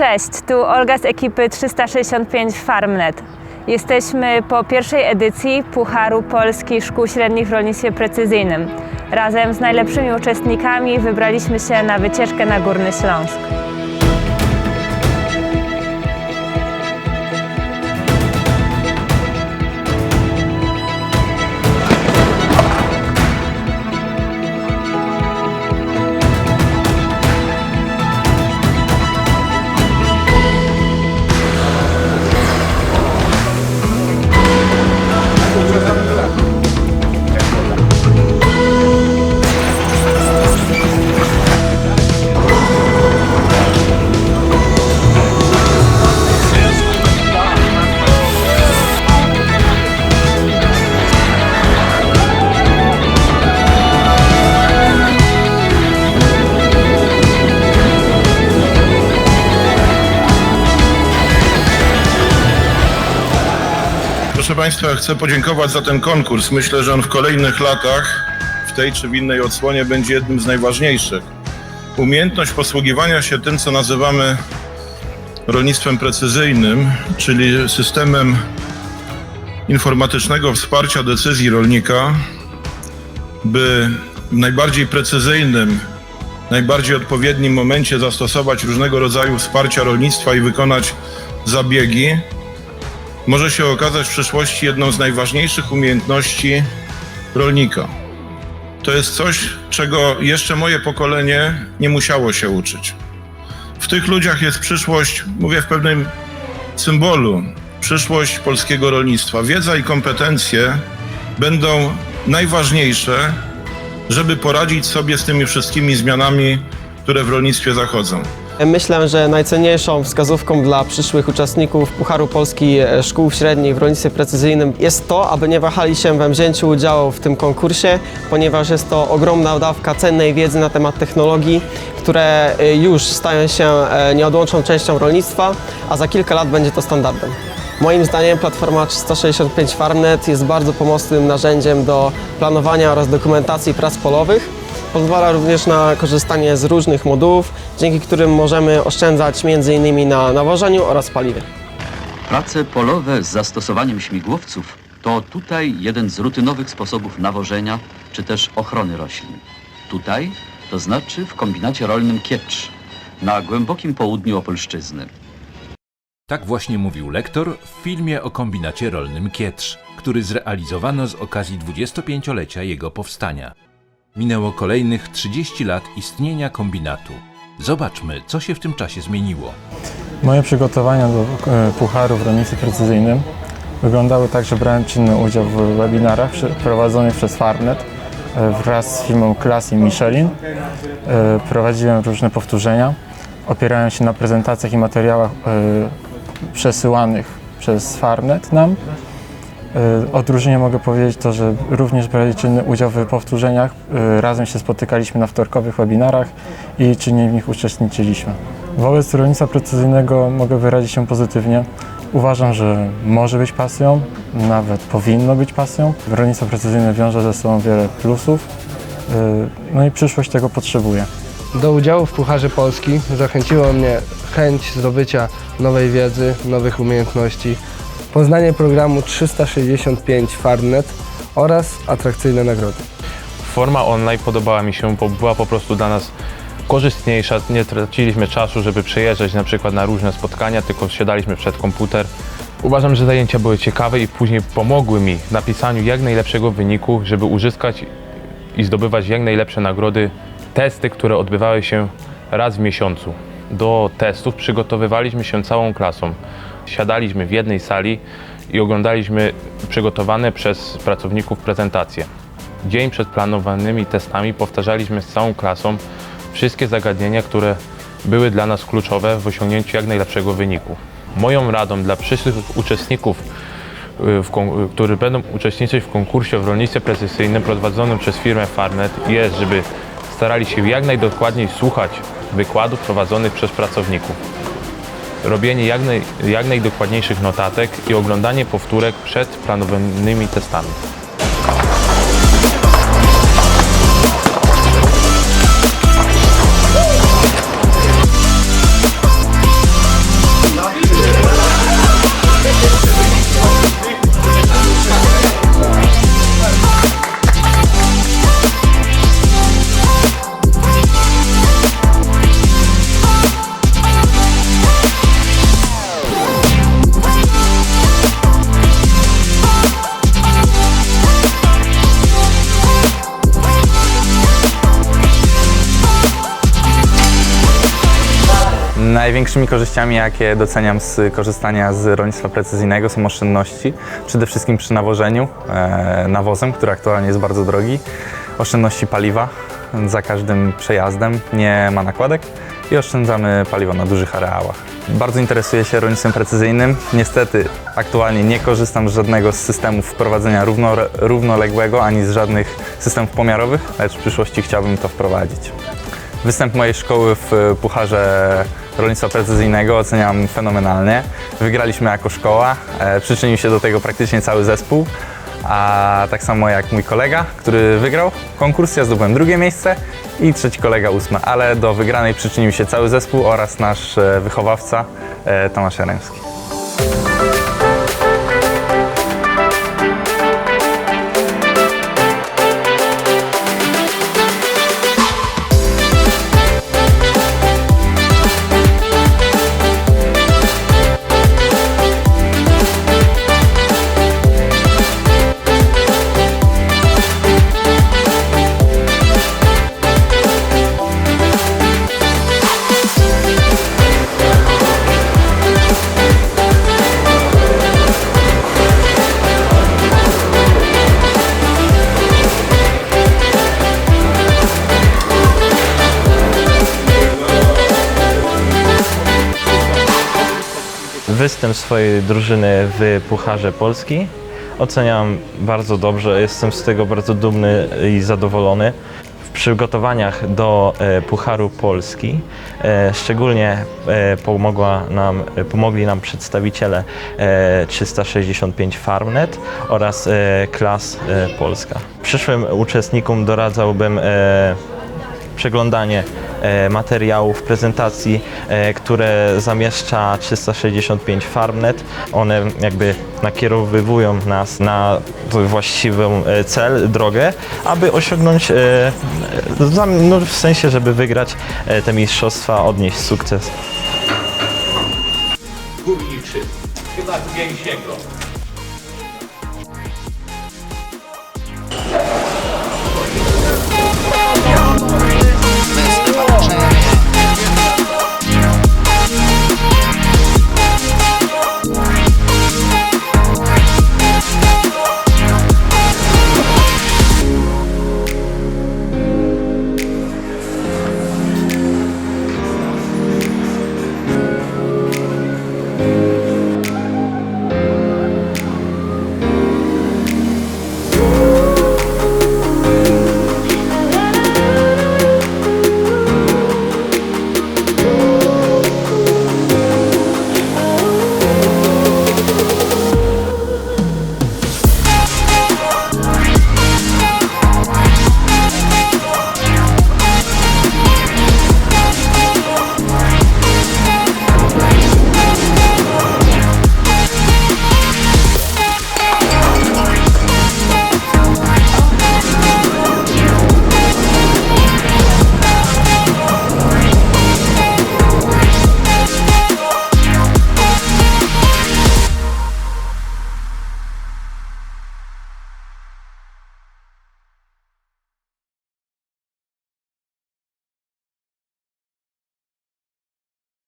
Cześć, tu Olga z ekipy 365 FarmNet. Jesteśmy po pierwszej edycji Pucharu Polski Szkół Średnich w Rolnictwie Precyzyjnym. Razem z najlepszymi uczestnikami wybraliśmy się na wycieczkę na Górny Śląsk. Państwa, chcę podziękować za ten konkurs. Myślę, że on w kolejnych latach, w tej czy w innej odsłonie, będzie jednym z najważniejszych. Umiejętność posługiwania się tym, co nazywamy rolnictwem precyzyjnym, czyli systemem informatycznego wsparcia decyzji rolnika, by w najbardziej precyzyjnym, najbardziej odpowiednim momencie zastosować różnego rodzaju wsparcia rolnictwa i wykonać zabiegi, może się okazać w przyszłości jedną z najważniejszych umiejętności rolnika. To jest coś, czego jeszcze moje pokolenie nie musiało się uczyć. W tych ludziach jest przyszłość, mówię w pewnym symbolu, przyszłość polskiego rolnictwa. Wiedza i kompetencje będą najważniejsze, żeby poradzić sobie z tymi wszystkimi zmianami, które w rolnictwie zachodzą. Myślę, że najcenniejszą wskazówką dla przyszłych uczestników Pucharu Polski e, Szkół Średnich w Rolnictwie Precyzyjnym jest to, aby nie wahali się we wzięciu udziału w tym konkursie, ponieważ jest to ogromna dawka cennej wiedzy na temat technologii, które e, już stają się e, nieodłączną częścią rolnictwa, a za kilka lat będzie to standardem. Moim zdaniem platforma 365 FarmNet jest bardzo pomocnym narzędziem do planowania oraz dokumentacji prac polowych. Pozwala również na korzystanie z różnych modułów, dzięki którym możemy oszczędzać m.in. na nawożeniu oraz paliwie. Prace polowe z zastosowaniem śmigłowców to tutaj jeden z rutynowych sposobów nawożenia czy też ochrony roślin. Tutaj, to znaczy w kombinacie rolnym Kiecz, na głębokim południu Opolszczyzny. Tak właśnie mówił lektor w filmie o kombinacie rolnym Kietrz, który zrealizowano z okazji 25-lecia jego powstania. Minęło kolejnych 30 lat istnienia kombinatu. Zobaczmy, co się w tym czasie zmieniło. Moje przygotowania do e, Pucharu w rolnictwie precyzyjnym wyglądały tak, że brałem czynny udział w webinarach prowadzonych przez Farmnet e, wraz z firmą Class i Michelin. E, Prowadziłem różne powtórzenia, opierałem się na prezentacjach i materiałach przesyłanych przez Farmnet nam. E, Odróżnienie mogę powiedzieć to, że również brali czynny udział w powtórzeniach. E, Razem się spotykaliśmy na wtorkowych webinarach i czynnie w nich uczestniczyliśmy. Wobec rolnictwa precyzyjnego mogę wyrazić się pozytywnie. Uważam, że może być pasją, nawet powinno być pasją. Rolnictwo precyzyjne wiąże ze sobą wiele plusów, e, no i przyszłość tego potrzebuje. Do udziału w Pucharze Polski zachęciło mnie chęć zdobycia nowej wiedzy, nowych umiejętności, poznanie programu 365 Farmnet oraz atrakcyjne nagrody. Forma online podobała mi się, bo była po prostu dla nas korzystniejsza. Nie traciliśmy czasu, żeby przejeżdżać na przykład na różne spotkania, tylko siadaliśmy przed komputer. Uważam, że zajęcia były ciekawe i później pomogły mi w napisaniu jak najlepszego wyniku, żeby uzyskać i zdobywać jak najlepsze nagrody. Testy, które odbywały się raz w miesiącu. Do testów przygotowywaliśmy się całą klasą. Siadaliśmy w jednej sali i oglądaliśmy przygotowane przez pracowników prezentacje. Dzień przed planowanymi testami powtarzaliśmy z całą klasą wszystkie zagadnienia, które były dla nas kluczowe w osiągnięciu jak najlepszego wyniku. Moją radą dla przyszłych uczestników, y, y, którzy będą uczestniczyć w konkursie w rolnictwie precyzyjnym prowadzonym przez firmę Farnet jest, żeby starali się jak najdokładniej słuchać wykładów prowadzonych przez pracowników. Robienie jak, naj, jak najdokładniejszych notatek i oglądanie powtórek przed planowanymi testami. Największymi korzyściami, jakie doceniam z korzystania z rolnictwa precyzyjnego są oszczędności. Przede wszystkim przy nawożeniu e, nawozem, który aktualnie jest bardzo drogi. Oszczędności paliwa za każdym przejazdem, nie ma nakładek i oszczędzamy paliwo na dużych areałach. Bardzo interesuję się rolnictwem precyzyjnym. Niestety aktualnie nie korzystam z żadnego z systemów wprowadzenia równo, równoległego ani z żadnych systemów pomiarowych, lecz w przyszłości chciałbym to wprowadzić. Występ mojej szkoły w Pucharze Rolnictwa Precyzyjnego oceniam fenomenalnie. Wygraliśmy jako szkoła, e, przyczynił się do tego praktycznie cały zespół, a tak samo jak mój kolega, który wygrał konkurs, ja zdobyłem drugie miejsce i trzeci kolega ósme, ale do wygranej przyczynił się cały zespół oraz nasz e, wychowawca e, Tomasz Jaremski. Występ swojej drużyny w Pucharze Polski oceniam bardzo dobrze. Jestem z tego bardzo dumny i zadowolony. W przygotowaniach do e, Pucharu Polski e, szczególnie e, pomogła nam, pomogli nam przedstawiciele e, 365 Farmnet oraz Klas Polska. Przyszłym uczestnikom doradzałbym przeglądanie e, materiałów, prezentacji, e, które zamieszcza 365 Farmnet. One jakby nakierowywują nas na właściwą e, cel, drogę, aby osiągnąć, no, w sensie, żeby wygrać te mistrzostwa, odnieść sukces. Górniczy, chyba z gęsiego.